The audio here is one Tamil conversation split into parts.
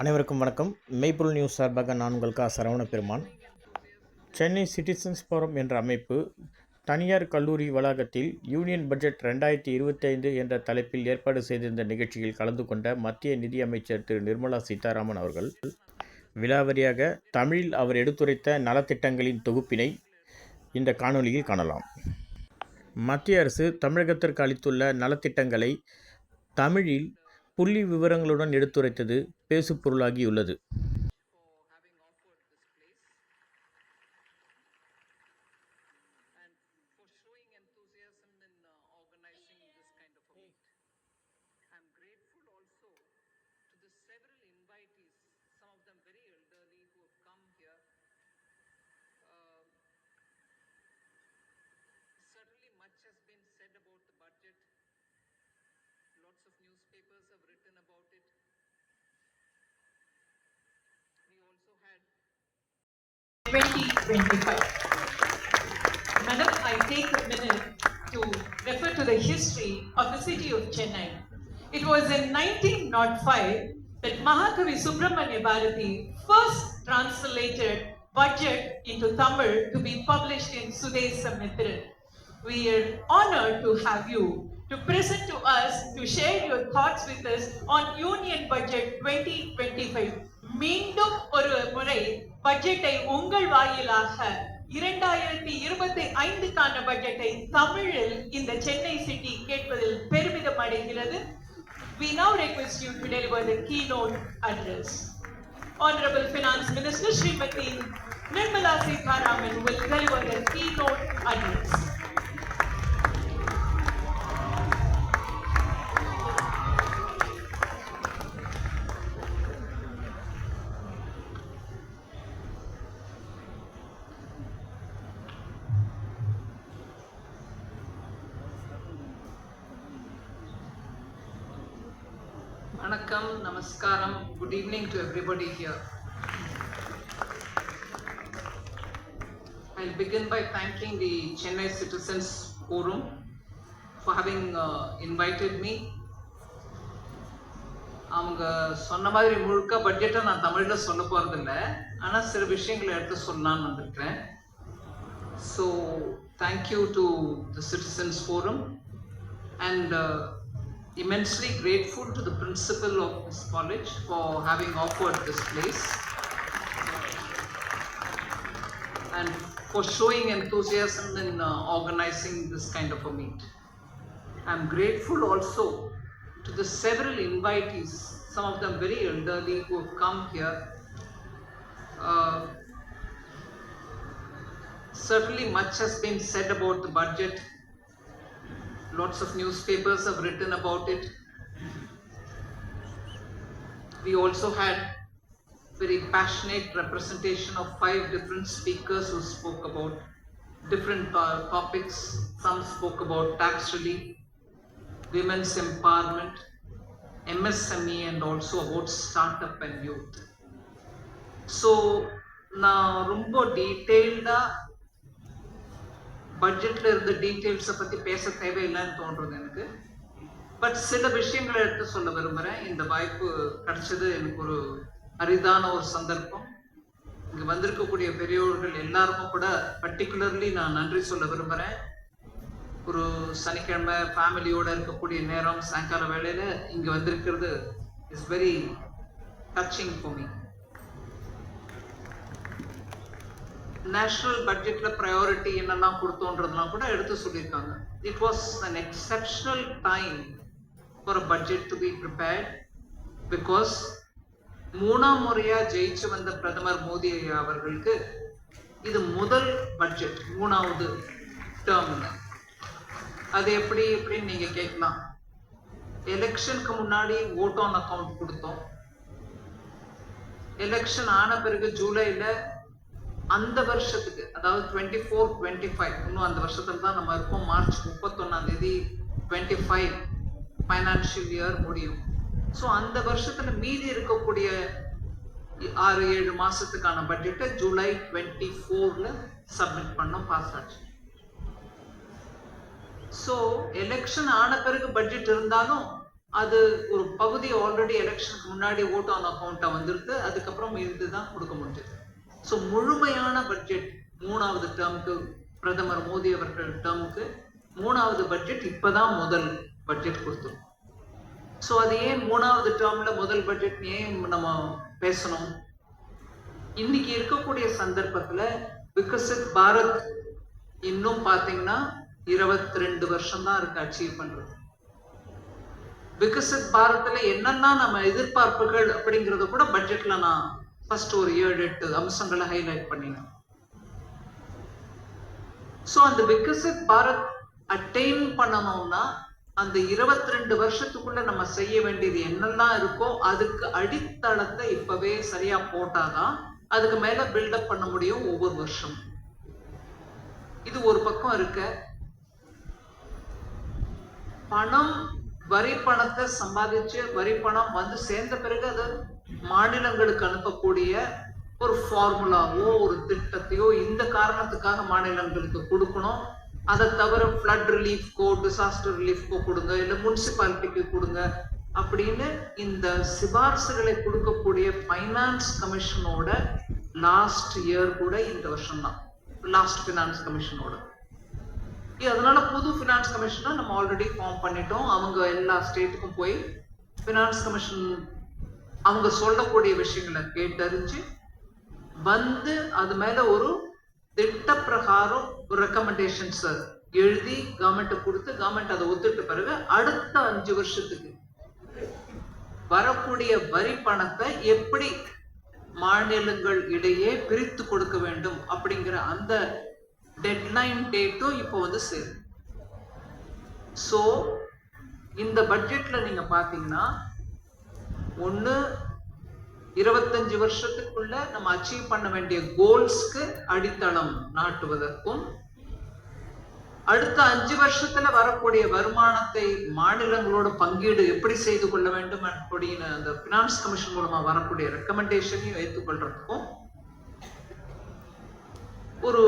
அனைவருக்கும் வணக்கம். மெய்ப்பொருள் நியூஸ் சார்பாக நான் உங்கள் கா. சரவண பெருமான் சென்னை சிட்டிசன்ஸ் ஃபோரம் என்ற அமைப்பு தனியார் கல்லூரி வளாகத்தில் யூனியன் பட்ஜெட் ரெண்டாயிரத்தி இருபத்தைந்து என்ற தலைப்பில் ஏற்பாடு செய்திருந்த நிகழ்ச்சியில் கலந்து கொண்ட மத்திய நிதியமைச்சர் திரு. நிர்மலா சீதாராமன் அவர்கள் விலாவரியாக தமிழில் அவர் எடுத்துரைத்த நலத்திட்டங்களின் தொகுப்பினை இந்த காணொளியில் காணலாம். மத்திய அரசு தமிழகத்திற்கு அளித்துள்ள நலத்திட்டங்களை தமிழில் புள்ளி விவரங்களுடன் எடுத்துரைத்தது பேசுபொருளாகியுள்ளது enthusiasm in this to the several some of them come here. Certainly much has been newspapers have written about it. We also had 2025. Madam, I take a minute to refer to the history of the city of Chennai. It was in 1905 that Mahakavi Subramanya Bharati first translated budget into Tamil to be published in Sudesamithran. We are honored to have you to present to us, to share your thoughts with us on Union Budget 2025. மீண்டும் ஒரு முறை பட்ஜெட்டை உங்கள் வாயிலாக இரண்டாயிரத்தி இருபத்தி ஐந்துக்கான பட்ஜெட்டை தமிழில் இந்த சென்னை சிட்டி கேட்பதில் பெருமிதம் அடைகிறது We now request you to deliver the keynote address. Honorable Finance Minister Srimati Nirmala Sitharaman will deliver the keynote address. வணக்கம் நமஸ்காரம் good evening to everybody here I begin by thanking the Chennai citizens Forum for having uh, invited அவங்க சொன்ன மாதிரி முழுக்க பட்ஜெட்டை நான் தமிழில் சொல்ல போகிறதில்ல ஆனால் சில விஷயங்களை எடுத்து சொன்னான்னு வந்திருக்கிறேன் so thank you to the citizens forum and immensely grateful to the principal of this college for having offered this place and for showing enthusiasm in uh, organizing this kind of a meet. I'm grateful also to the several invitees, some of them very elderly, who have come here. Uh, certainly, much has been said about the budget Lots of newspapers have written about it. We also had very passionate representation of five different speakers who spoke about different uh, topics. Some spoke about tax relief, women's empowerment, MSME, and also about startup and youth. So, நான் ரொம்ப டீட்டெயில்டாக பட்ஜெட்டில் இருந்த டீட்டெயில்ஸை பற்றி பேச தேவையில்லைன்னு தோன்றது எனக்கு. பட் சில விஷயங்களை எடுத்து சொல்ல விரும்புகிறேன் இந்த வாய்ப்பு கிடைச்சது எனக்கு ஒரு அரிதான ஒரு சந்தர்ப்பம். இங்கே வந்திருக்கக்கூடிய பெரியோர்கள் எல்லாருக்கும் கூட பர்டிகுலர்லி நான் நன்றி சொல்ல விரும்புகிறேன் ஒரு சனிக்கிழமை ஃபேமிலியோடு இருக்கக்கூடிய நேரம் சாயங்கால வேலையில் இங்கே வந்திருக்கிறது is very touching for me national பட்ஜெட்டில் ப்ரையாரிட்டி என்னெல்லாம் கொடுத்தோன்றதுலாம் கூட எடுத்து சொல்லியிருக்காங்க. It was an exceptional time for a budget to be prepared because மூணாம் முறையாக ஜெயிச்சு வந்த பிரதமர் மோடி ஐயா அவர்களுக்கு இது முதல் பட்ஜெட் மூணாவது டேர்ம்ல அது எப்படி எப்படின்னு நீங்கள் கேட்கலாம். எலெக்ஷனுக்கு முன்னாடி ஓட் ஆன் அக்கௌண்ட் கொடுத்தோம். எலெக்ஷன் ஆன பிறகு ஜூலையில் அந்த வருஷத்துக்கு அதாவது டுவெண்ட்டி ஃபோர் டுவெண்ட்டி ஃபைவ் இன்னும் அந்த வருஷத்துல தான் நம்ம இருப்போம் மார்ச் முப்பத்தொன்னாம் தேதி டுவெண்ட்டி ஃபைவ் ஃபைனான்ஷியல் இயர் முடியும். ஸோ அந்த வருஷத்துல மீதி இருக்கக்கூடிய ஆறு ஏழு மாசத்துக்கான பட்ஜெட்டை ஜூலை டுவெண்ட்டி ஃபோர்ல சப்மிட் பண்ணோம் பாஸ் ஆச்சு. ஸோ எலெக்ஷன் ஆன பிறகு பட்ஜெட் இருந்தாலும் அது ஒரு பகுதி ஆல்ரெடி எலெக்ஷனுக்கு முன்னாடி ஓட் ஆன் அக்கௌண்ட்டாக வந்துருக்கு. அதுக்கப்புறம் இதுதான் கொடுக்க முடிஞ்சது. ஸோ முழுமையான பட்ஜெட் மூணாவது டேர்முக்கு பிரதமர் மோடி அவர்கள் டேர்முக்கு மூணாவது பட்ஜெட் இப்பதான் முதல் பட்ஜெட் கொடுத்தோம் ஸோ அது ஏன் மூணாவது டேர்ம்ல முதல் பட்ஜெட் ஏன் நம்ம பேசணும்? இன்னைக்கு இருக்கக்கூடிய சந்தர்ப்பத்துல விகசித் பாரத் இன்னும் பார்த்தீங்கன்னா இருபத்தி ரெண்டு வருஷம் தான் இருக்கு அச்சீவ் பண்றது. விகசித் பாரத்ல என்னென்ன நம்ம எதிர்பார்ப்புகள் அப்படிங்கிறத கூட பட்ஜெட்ல நான் ஃபர்ஸ்ட் ஒரு ஏழு எட்டு அம்சங்களை ஹைலைட் பண்ணினேன் சோ அந்த விகசித் பாரத் அட்டைன் பண்ணணும்னா அந்த இருபத்தி ரெண்டு வருஷத்துக்குள்ள நம்ம செய்ய வேண்டியது என்னெல்லாம் இருக்கோ அதுக்கு அடித்தளத்தை இப்பவே சரியா போட்டாதான் அதுக்கு மேல பில்டப் பண்ண முடியும் ஒவ்வொரு வருஷம் இது ஒரு பக்கம் இருக்க. பணம் வரி பணத்தை சம்பாதிச்சு வரி பணம் வந்து சேர்ந்த பிறகு அது மாநிலங்களுக்கு அனுப்பக்கூடிய ஒரு ஃபார்முலாவோ ஒரு திட்டத்தையோ இந்த காரணத்துக்காக மாநிலங்களுக்கு கொடுக்கணும். அதை தவிர ஃப்ளட் ரிலீஃப்கோ டிசாஸ்டர் ரிலீஃப்கோ கொடுங்க இல்லை முனிசிபாலிட்டிக்கு கொடுங்க அப்படின்னு இந்த சிபாரிசுகளை கொடுக்கக்கூடிய ஃபைனான்ஸ் கமிஷனோட லாஸ்ட் இயர் கூட இந்த வருஷம் தான் லாஸ்ட் ஃபினான்ஸ் கமிஷனோட அதனால புது ஃபினான்ஸ் கமிஷனை நம்ம ஆல்ரெடி ஃபார்ம் பண்ணிட்டோம். அவங்க எல்லா ஸ்டேட்டுக்கும் போய் ஃபினான்ஸ் கமிஷன் அவங்க சொல்லக்கூடிய விஷயங்களை கேட்டறிஞ்சு வந்து அது மேல ஒரு திட்ட பிரகாரம் ஒரு ரெக்கமெண்டேஷன்ஸ் எழுதி கவர்மெண்ட் கொடுத்து கவர்மெண்ட் அதை ஒத்துட்டு பிறகு அடுத்த அஞ்சு வருஷத்துக்கு வரக்கூடிய வரி பணத்தை எப்படி மாநிலங்கள் இடையே பிரித்து கொடுக்க வேண்டும் அப்படிங்கிற அந்த டெட்லைன் டேட்டும் இப்போ வந்து சேரும். ஸோ இந்த பட்ஜெட்ல நீங்க பாத்தீங்கன்னா ஒன்று இருபத்தஞ்சு வருஷத்துக்குள்ள நம்ம அச்சீவ் பண்ண வேண்டிய கோல்ஸ்க்கு அடித்தளம் நாட்டுவதற்கும் அடுத்த அஞ்சு வருஷத்துல வரக்கூடிய வருமானத்தை மாநிலங்களோட பங்கீடு எப்படி செய்து கொள்ள வேண்டும் அப்படின்னு அந்த பினான்ஸ் கமிஷன் மூலமா வரக்கூடிய ரெக்கமெண்டேஷனையும் ஏற்றுக்கொள்றதுக்கும் ஒரு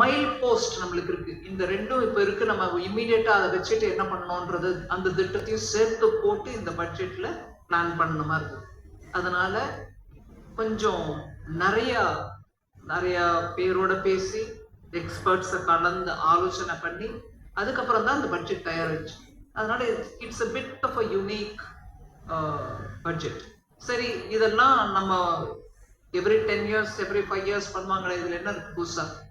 மைல் போஸ்ட் நம்மளுக்கு இருக்கு. இந்த ரெண்டும் இப்ப இருக்கு. நம்ம இம்மீடியட்டா அதை வச்சுட்டு என்ன பண்ணணும்ன்றது அந்த திட்டத்தையும் சேர்த்து போட்டு இந்த பட்ஜெட்ல பிளான் பண்ண மாதிரி இருக்கு. அதனால கொஞ்சம் நிறைய நிறைய பேரோட பேசி எக்ஸ்பர்ட்ஸை கலந்து ஆலோசனை பண்ணி அதுக்கப்புறம் தான் இந்த பட்ஜெட் தயாரிச்சு. அதனால it's a bit of a unique budget சரி இதெல்லாம் நம்ம every ten years every five years பண்ணுவாங்களே இதில் என்ன இருக்கு புதுசாக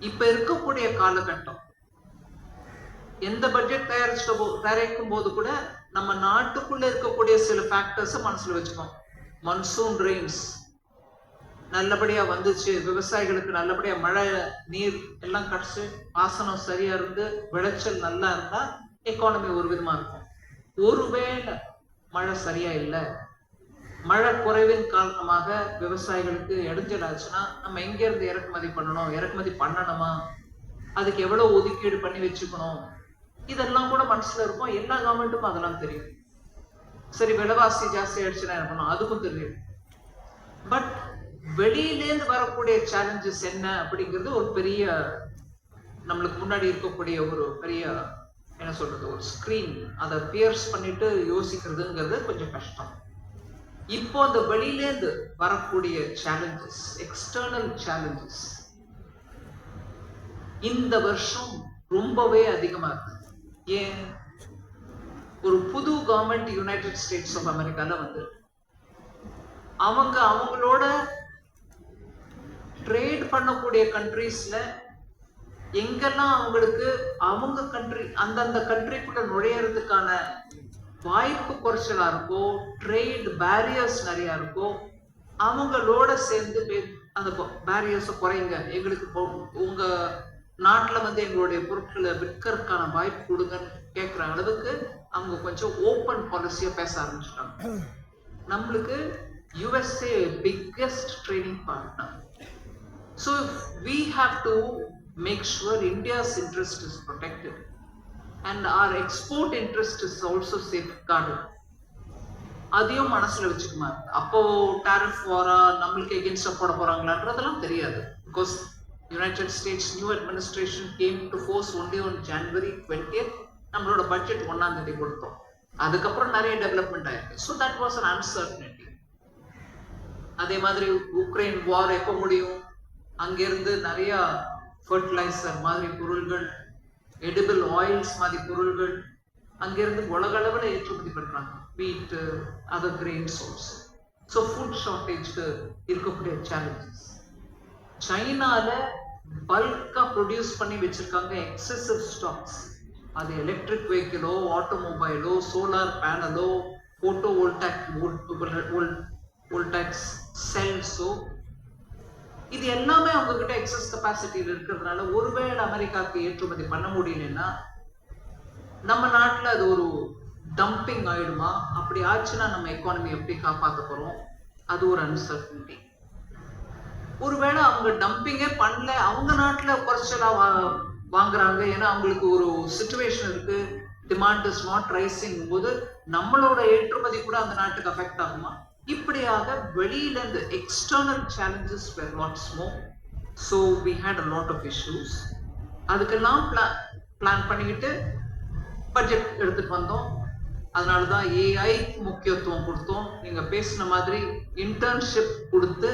இப்ப இருக்கக்கூடிய காலகட்டம். எந்த பட்ஜெட் தயாரிச்சிட்ட போ தயாரிக்கும் போது கூட நம்ம நாட்டுக்குள்ள இருக்கக்கூடிய சில ஃபேக்டர்ஸ் மனசுல வச்சுக்கோம் மன்சூன் ரெயின்ஸ் நல்லபடியா வந்துச்சு. விவசாயிகளுக்கு நல்லபடியா மழை நீர் எல்லாம் கிடைச்சு பாசனம் சரியா இருந்து விளைச்சல் நல்லா இருந்தா எக்கானமி ஒரு விதமா இருக்கும். ஒருவேளை மழை சரியா இல்லை மழை குறைவின் காரணமாக விவசாயிகளுக்கு இடைஞ்சல் ஆச்சுன்னா நம்ம எங்க இருந்து இறக்குமதி பண்ணணும்? இறக்குமதி பண்ணணுமா? அதுக்கு எவ்வளவு ஒதுக்கீடு பண்ணி வச்சுக்கணும்? இதெல்லாம் கூட மனசுல இருக்கும். எல்லா கவர்மெண்ட்டுக்கும் அதெல்லாம் தெரியும். சரி விலைவாசி ஜாஸ்தி ஆயிடுச்சுன்னா என்ன பண்ணணும்? அதுக்கும் தெரியும். பட் வெளியிலேருந்து வரக்கூடிய சேலஞ்சஸ் என்ன அப்படிங்கிறது ஒரு பெரிய நம்மளுக்கு முன்னாடி இருக்கக்கூடிய ஒரு பெரிய என்ன சொல்றது ஒரு ஸ்கிரீன் அதை பியர்ஸ் பண்ணிட்டு யோசிக்கிறதுங்கிறது கொஞ்சம் கஷ்டம். இப்போ அந்த வெளியிலேருந்து வரக்கூடிய சேலஞ்சஸ் எக்ஸ்டர்னல் சேலஞ்சஸ் இந்த வருஷம் ரொம்பவே அதிகமா இருக்கு. ஏன்? ஒரு புது கவர்மெண்ட் யுனைடெட் ஸ்டேட்ஸ் ஆஃப் அமெரிக்கால வந்து அவங்க அவங்களோட ட்ரேட் பண்ணக்கூடிய கண்ட்ரீஸ்ல எங்கெல்லாம் அவங்களுக்கு அவங்க கண்ட்ரி அந்தந்த கண்ட்ரிக்குள்ள நுழையறதுக்கான வாய்ப்பு குறைச்சலா இருக்கும் ட்ரேட் பேரியர்ஸ் நிறைய இருக்கும். அவங்களோட சேர்ந்து பே- அந்த பேரியர்ஸை குறைங்க. எங்களுக்கு இப்போ உங்க நாட்டில் வந்து எங்களுடைய பொருட்களை விற்கறதுக்கான வாய்ப்பு கொடுங்கன்னு கேட்குற அளவுக்கு அவங்க கொஞ்சம் ஓப்பன் பாலிசியாக பேச ஆரம்பிச்சிட்டாங்க. நம்மளுக்கு USA biggest trading partner so we have to make sure India's interest is protected and our export interest is also safe safeguarded. அதையும் மனசுல வச்சுக்குமா? அப்போ டாரிஃப் வாரா நம்மளுக்கு எகென்ஸ்டா போட போறாங்களான்றதெல்லாம் தெரியாது. Because United States new administration came to force only one January twenty நம்மளோட பட்ஜெட் ஒன்னாம் தேதி கொடுத்தோம். அதுக்கப்புறம் நிறைய டெவலப்மெண்ட் ஆயிருக்கு. So that was an uncertainty அதே மாதிரி உக்ரைன் வார் எப்போ முடியும்? அங்கிருந்து நிறைய ஃபர்டிலைசர் மாதிரி பொருள்கள் எடிபிள் ஆயில்ஸ் மாதிரி பொருள்கள் அங்கேருந்து உலக அளவில் ஏற்றுமதி பண்ணுறாங்க வீட்டு other grains also so food ஷார்ட்டேஜ்க்கு இருக்கக்கூடிய சேலஞ்சஸ் சைனால பல்காக ப்ரொடியூஸ் பண்ணி வச்சுருக்காங்க எக்ஸசிவ் ஸ்டாக்ஸ் அது எலக்ட்ரிக் வெஹிக்கிளோ ஆட்டோமொபைலோ சோலார் பேனலோ ஃபோட்டோ வோல்டாக் வோல்டாக்ஸ் செல்ஸோ இது எல்லாமே அவங்க கிட்ட எக்ஸஸ் கெப்பாசிட்டியில் இருக்கிறதுனால ஒருவேளை அமெரிக்காவுக்கு ஏற்றுமதி பண்ண முடியலன்னா நம்ம நாட்டுல அது ஒரு டம்பிங் ஆயிடுமா? அப்படி ஆச்சுன்னா நம்ம எக்கானமி எப்படி காப்பாத்த போறோம்? அது ஒரு அன்சர்டனிட்டி ஒருவேளை அவங்க டம்பிங்கே பண்ணல அவங்க நாட்டுல குறைச்சலாக வா- வாங்குறாங்க. ஏன்னா அவங்களுக்கு ஒரு சுச்சுவேஷன் இருக்கு. டிமாண்ட் இஸ் நாட் ரைசிங் போது நம்மளோட ஏற்றுமதி கூட அந்த நாட்டுக்கு அஃபெக்ட் ஆகுமா? இப்படியாக வெளியிலேருந்து external challenges were not more so we had a lot of issues அதுக்கெல்லாம் பிளான் பிளான் பண்ணிக்கிட்டு பட்ஜெட் எடுத்துட்டு வந்தோம். அதனால தான் ஏஐ முக்கியத்துவம் கொடுத்தோம். நீங்கள் பேசின மாதிரி இன்டர்ன்ஷிப் கொடுத்து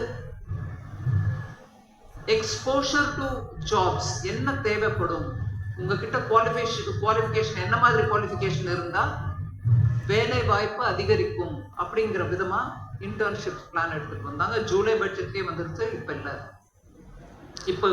எக்ஸ்போஷர் டு ஜாப்ஸ் என்ன தேவைப்படும்? உங்ககிட்ட குவாலிஃபிகேஷன் குவாலிஃபிகேஷன் என்ன மாதிரி குவாலிஃபிகேஷன் இருந்தால் வேலை வாய்ப்பு அதிகரிக்கும். அப்படிங்கிற விதமா இன்டர்ன்ஷிப் பிளான் எடுத்துட்டு வந்தாங்க. ஜூலை பட்ஜெட்லேயே வந்துருச்சு. இப்ப இல்ல. இப்போ